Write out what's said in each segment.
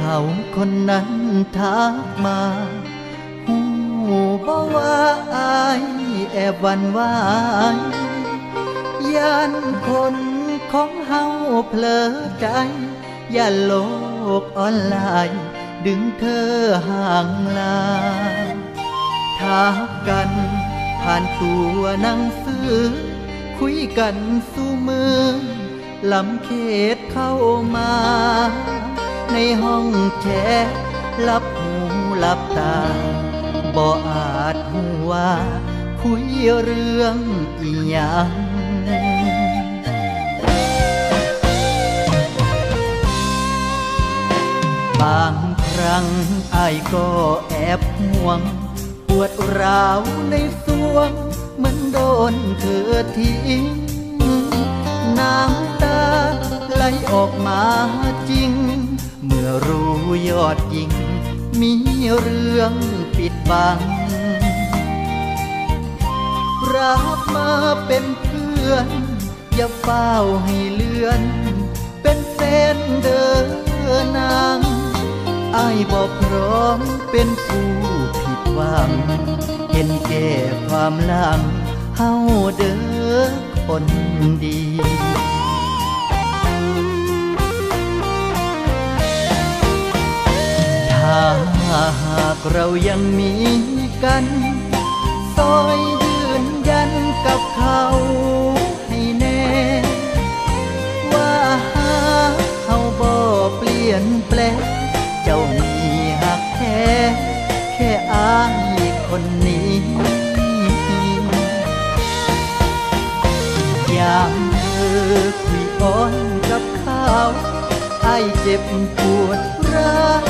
ขาคนนั้นทักมาหูบ่ว่าอายแอบหวันไหวายยันคนของเฮาเผลอใจอย่าโลกออนไลน์ดึงเธอห่างลาทักกันผ่านตัวหนังสือ คุยกันสู้มือลำเขตเข้ามา ในห้องแชทลับหูลับตา บ่อาจหูว่าคุยเรื่องอีหยังบางครั้งอายก็แอบห่วง ปวดร้าวในสวง เหมือนโดนเธอทิ้ง น้ำตาไหลออกมาจริง เมื่อรู้ยอดยิง มีเรื่องปิดบัง รับมาเป็นเพื่อน อย่าเฝ้าให้เลื่อน เป็นแฟนเดินนางอายบอกพร้อมเป็นผู้ผิดหวัง เห็นแก่ความลังเฮาเด้อคนดี เรายังมีกันซอยยืนยันกับเขาให้แน่ ว่าหาเขาบ่เปลี่ยนแปลงเจ้ามีหักแท้แค่อายคนนี้ ยามเธอคุยอ่อนกับเขาไอายเจ็บปวดร้าว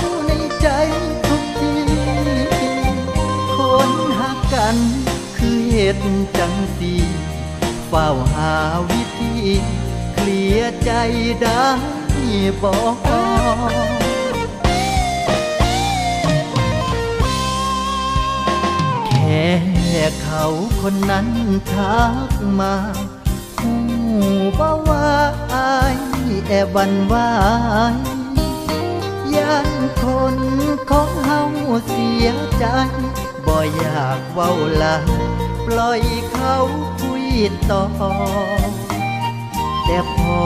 คือเหตุจังสีเฝ้าหาวิธีเคลียร์ใจได้บอกแค่เขาคนนั้นทักมาหูบ่ว่าอายแอบวันวายยันคนของเฮาเสียใจบ่อยากเว้าลา ปล่อยเขาคุยต่อ แต่พอ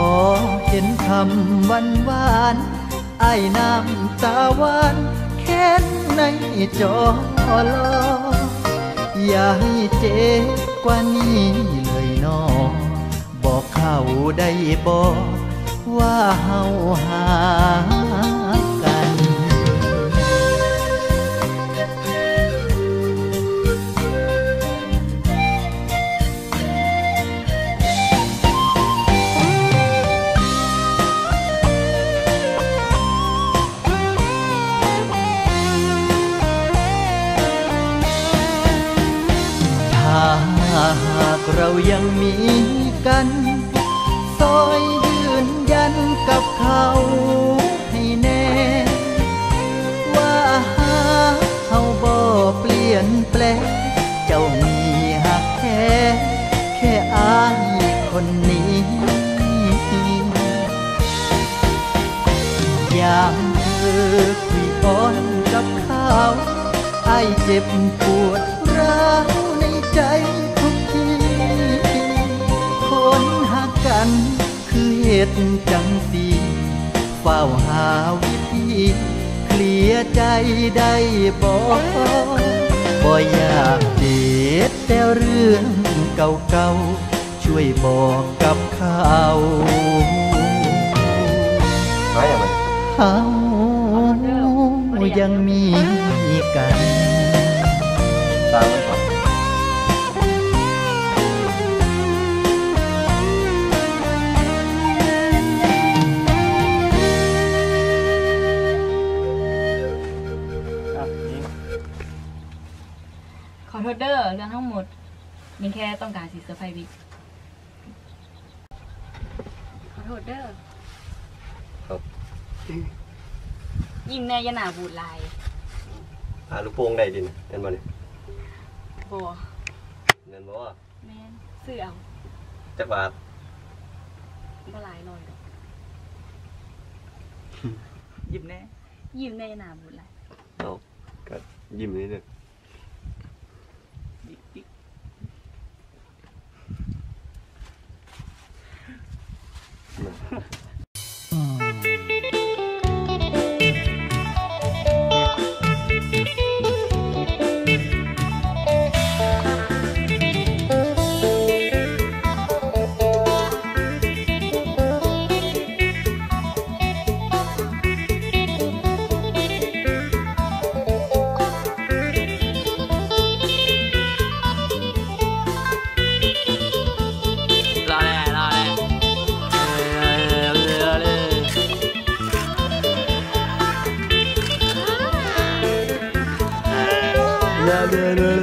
เห็นคำวานหวานไอ้น้ำตาหวานแค้นในจอลออย่าให้เจ็บกว่านี้เลยนอบอกเขาได้บอกว่าเฮาหา ยังมีกันซอยยืนยันกับเขาให้แน่ ว่าหาเขาบ่เปลี่ยนแปลงเจ้ามีหักแค่แค่อายคนนี้ ยามเธอคุยอ่อนกับเขาไอเจ็บปวดร้าวในใจ หักกันคือเหตุจังสีเฝ้าหาวิธีเคลียร์ใจได้บอกบ่อยากเจ็ดแต่เรื่องเก่าๆ ช่วยบอกกับเขาหายอย่างไรเขายังมีกัน ขอโทษเด้อเรื่องทั้งหมดมินแค่ต้องการสีเซอร์ไพรส์วิกขอโทษเด้อครับยิ้มแน่อยาหนาบูดลายหาลูกโป่งได้ดินเห็นบ่นี่บัวเห็นบ่ว่าแม่นซื้อเอาจักบาทบ่หลายหน่อยดอกหยิบแน่ยิ้มในหน้าบุญละเอาก็ยิ้มนิดนึง รอเลย